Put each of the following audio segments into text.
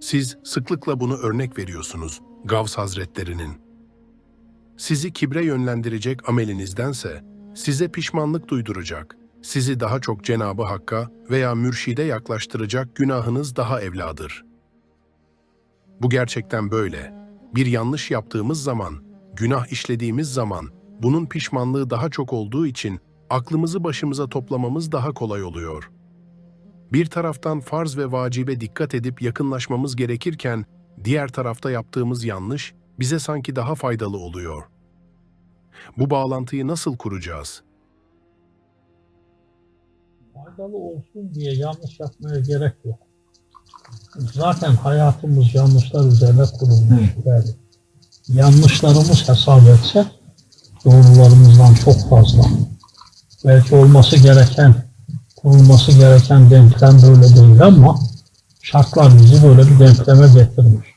Siz sıklıkla bunu örnek veriyorsunuz Gavs Hazretlerinin. Sizi kibre yönlendirecek amelinizdense size pişmanlık duyduracak, sizi daha çok Cenabı Hakk'a veya mürşide yaklaştıracak günahınız daha evladır. Bu gerçekten böyle. Bir yanlış yaptığımız zaman, günah işlediğimiz zaman bunun pişmanlığı daha çok olduğu için aklımızı başımıza toplamamız daha kolay oluyor. Bir taraftan farz ve vacibe dikkat edip yakınlaşmamız gerekirken diğer tarafta yaptığımız yanlış bize sanki daha faydalı oluyor. Bu bağlantıyı nasıl kuracağız? faydalı olsun diye yanlış yapmaya gerek yok. Zaten hayatımız yanlışlar üzerine kurulmuş. Yani yanlışlarımız hesap etsek doğrularımızdan çok fazla. Belki olması gereken, kurulması gereken denklem böyle değil ama şartlar bizi böyle bir denkleme getirmiş.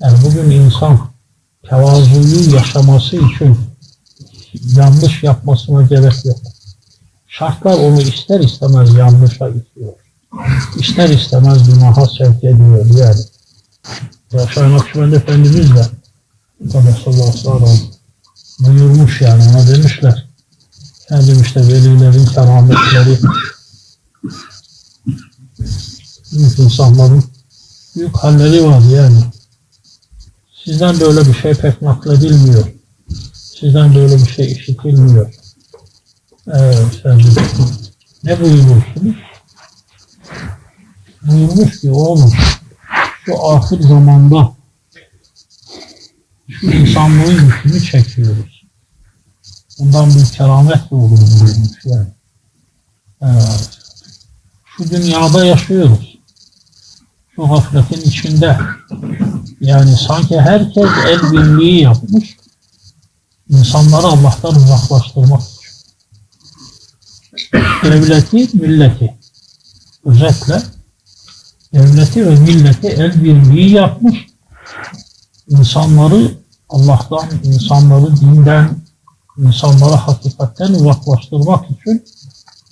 Yani bugün insan tevazuyu yaşaması için yanlış yapmasına gerek yok. Şartlar onu ister istemez yanlışa itiyor. İster istemez günaha sevk ediyor yani. Yaşar Nakşibend Efendimiz de sallallahu aleyhi ve sellem buyurmuş yani ona demişler. Efendim işte velilerin kerametleri büyük insanların büyük halleri var yani. Sizden böyle bir şey pek nakledilmiyor. Sizden böyle bir şey işitilmiyor. Evet efendim. Ne buyurmuşsunuz? Buyurmuş ki oğlum şu ahir zamanda şu insanlığın yükünü çekiyoruz. Bundan bir keramet de olur buyurmuş yani. Evet. Şu dünyada yaşıyoruz. Şu gafletin içinde. Yani sanki herkes el birliği yapmış. insanları Allah'tan uzaklaştırmak devleti, milleti. Özetle devleti ve milleti el birliği yapmış. İnsanları Allah'tan, insanları dinden, insanları hakikatten uzaklaştırmak için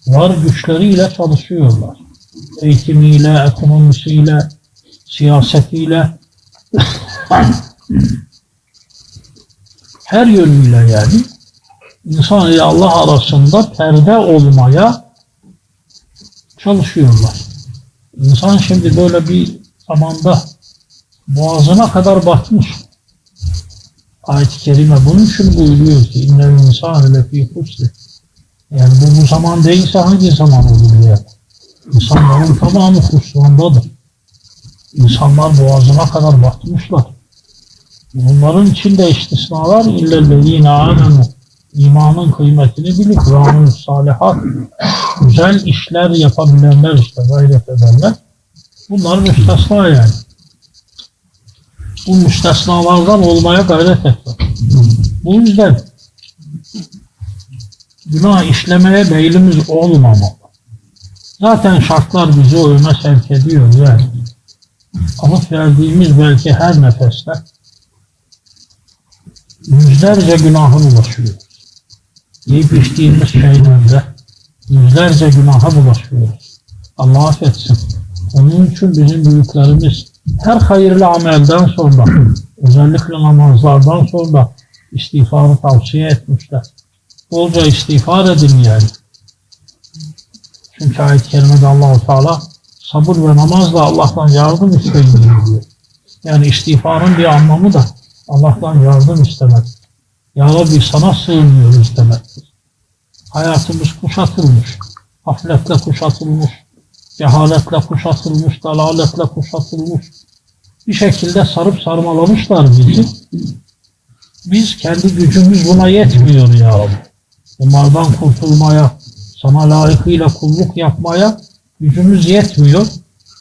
var güçleriyle çalışıyorlar. Eğitimiyle, ekonomisiyle, siyasetiyle her yönüyle yani insan ile Allah arasında perde olmaya çalışıyorlar. İnsan şimdi böyle bir zamanda boğazına kadar batmış. Ayet-i Kerime bunun için buyuruyor ki innel insan ile fi husri. Yani bu bu zaman değilse hangi zaman olur ya? İnsanların tamamı husrandadır. İnsanlar boğazına kadar batmışlar. Bunların içinde istisnalar illellezine amenu imanın kıymetini bilip Kur'an'ın salihat, güzel işler yapabilenler işte gayret edenler. Bunlar müstesna yani. Bu müstesnalardan olmaya gayret etmek. Bu yüzden günah işlemeye meylimiz olmamalı. Zaten şartlar bizi o yöne sevk ediyor yani. Alıp verdiğimiz belki her nefeste yüzlerce günahın ulaşıyoruz yiyip içtiğimiz şeylerde yüzlerce günaha bulaşıyoruz. Allah affetsin. Onun için bizim büyüklerimiz her hayırlı amelden sonra özellikle namazlardan sonra istiğfarı tavsiye etmişler. Bolca istiğfar edin yani. Çünkü ayet-i kerimede allah Teala sabır ve namazla Allah'tan yardım isteyin diyor. Yani istiğfarın bir anlamı da Allah'tan yardım istemek. Ya Rabbi sana sığınıyoruz demektir. Hayatımız kuşatılmış, hafletle kuşatılmış, cehaletle kuşatılmış, dalaletle kuşatılmış. Bir şekilde sarıp sarmalamışlar bizi. Biz kendi gücümüz buna yetmiyor ya Rabbi. Bunlardan kurtulmaya, sana layıkıyla kulluk yapmaya gücümüz yetmiyor.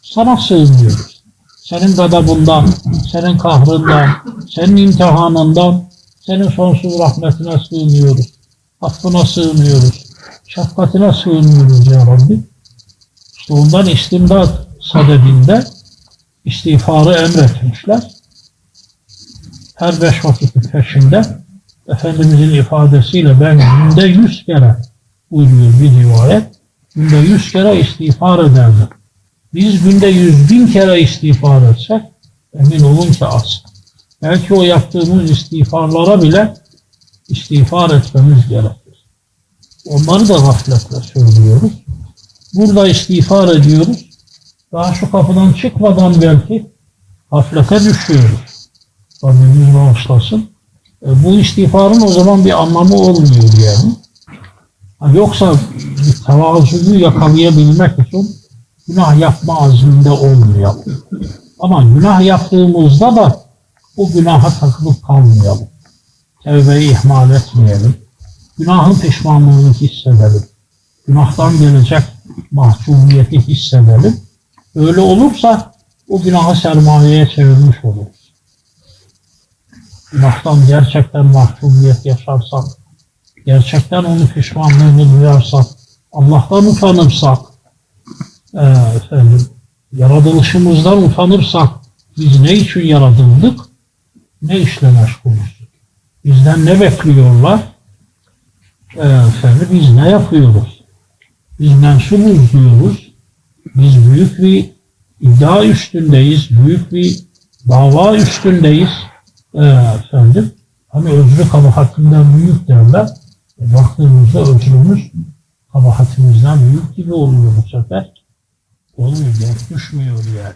Sana sığınıyoruz. Senin gadabından, senin kahrından, senin imtihanından, senin sonsuz rahmetine sığınıyoruz. Affına sığınıyoruz. Şefkatine sığınıyoruz ya Rabbi. İşte ondan istimdat sadedinde istiğfarı emretmişler. Her beş vakitin peşinde Efendimizin ifadesiyle ben günde yüz kere buyuruyor bir rivayet. Günde yüz kere istiğfar ederdim. Biz günde yüz bin kere istiğfar etsek Emin olun ki az. Belki o yaptığımız istiğfarlara bile istiğfar etmemiz gerekir. Onları da gafletle söylüyoruz. Burada istiğfar ediyoruz. Daha şu kapıdan çıkmadan belki gaflete düşüyoruz. Rabbimiz bağışlasın. E, bu istiğfarın o zaman bir anlamı olmuyor yani. Yoksa tevazuyu yakalayabilmek için günah yapma azminde olmayalım. Ama günah yaptığımızda da o günaha takılıp kalmayalım. Tevbeyi ihmal etmeyelim. Günahın pişmanlığını hissedelim. Günahtan gelecek mahcubiyeti hissedelim. Öyle olursa o günahı sermayeye çevirmiş oluruz. Günahtan gerçekten mahcubiyet yaşarsak, gerçekten onun pişmanlığını duyarsak, Allah'tan utanırsak, eee, efendim, yaratılışımızdan utanırsak, biz ne için yaratıldık, ne işle meşgulüz? Bizden ne bekliyorlar? Eee, efendim, biz ne yapıyoruz? Biz mensubuz diyoruz. Biz büyük bir iddia üstündeyiz, büyük bir dava üstündeyiz. Ee, efendim, hani özrü kabahatinden büyük derler. Baktığımızda özrümüz kabahatimizden büyük gibi oluyor bu sefer. Olmuyor, denk düşmüyor yani.